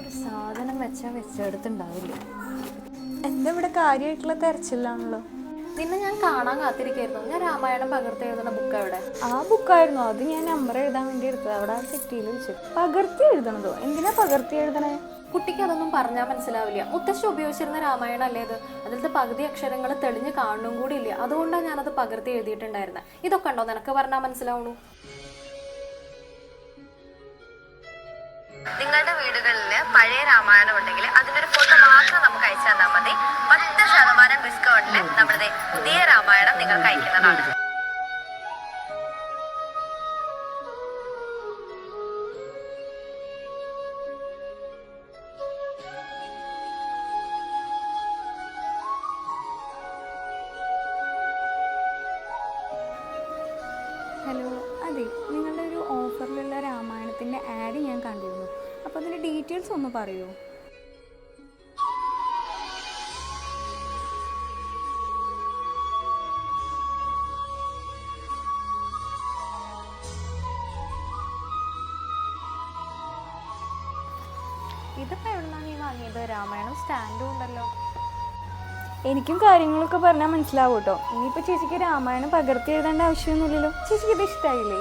ഒരു സാധനം വെച്ചാൽ വെച്ചെടുത്തുണ്ടാവില്ല? എന്താ ഇവിടെ കാര്യമായിട്ടുള്ള തെരച്ചിലാണല്ലോ? നിന്നെ ഞാൻ കാണാൻ കാത്തിരിക്കായിരുന്നു. ഞാൻ രാമായണം പകർത്തി എഴുതുന്ന ബുക്ക് അവിടെ ആ ബുക്കായിരുന്നു അത് ഞാൻ നമ്പർ എഴുതാൻ വേണ്ടി എടുത്തത്. അവിടെ ആ സെറ്റിയിൽ വെച്ച്. പകർത്തി എഴുതണതോ. എന്തിനാ പകർത്തി എഴുതണേ? കുട്ടിക്ക് അതൊന്നും പറഞ്ഞാൽ മനസ്സിലാവില്ല. മുത്തശ്ശി ഉപയോഗിച്ചിരുന്ന രാമായണം അല്ലേ അത് അതിലത്തെ പകുതി അക്ഷരങ്ങൾ തെളിഞ്ഞ് കാണും കൂടി ഇല്ല? അതുകൊണ്ടാണ് ഞാനത് പകർത്തി എഴുതിയിട്ടുണ്ടായിരുന്നത് ഇതൊക്കെ ഉണ്ടോ? നിനക്ക് പറഞ്ഞാൽ മനസ്സിലാവുള്ളൂ. നിങ്ങളുടെ വീടുകളിൽ പഴയ രാമായണം ഉണ്ടെങ്കിൽ അതിനൊരു ഫോട്ടോ മാത്രം നമുക്ക് അയച്ചു തന്നാൽ മതി. പത്ത് ശതമാനം ഡിസ്കൗണ്ടിൽ നമ്മുടെ പുതിയ രാമായണം നിങ്ങൾക്ക് അയക്കുന്നതാണ്. ഹലോ അതെ നിങ്ങളുടെ ഒരു ഓഫറിലുള്ള ഡീറ്റെയിൽസ് ഒന്ന് പറയൂ. നീ വാങ്ങിയത്? രാമായണം സ്റ്റാൻഡും ഉണ്ടല്ലോ. എനിക്കും കാര്യങ്ങളൊക്കെ പറഞ്ഞാൽ മനസ്സിലാവൂട്ടോ. കേട്ടോ ഇനിയിപ്പോൾ ചേച്ചിക്ക് രാമായണം പകർത്തി എഴുതേണ്ട ആവശ്യമൊന്നുമില്ലല്ലോ. ചേച്ചിക്ക് ഇത് ഇഷ്ടമായില്ലേ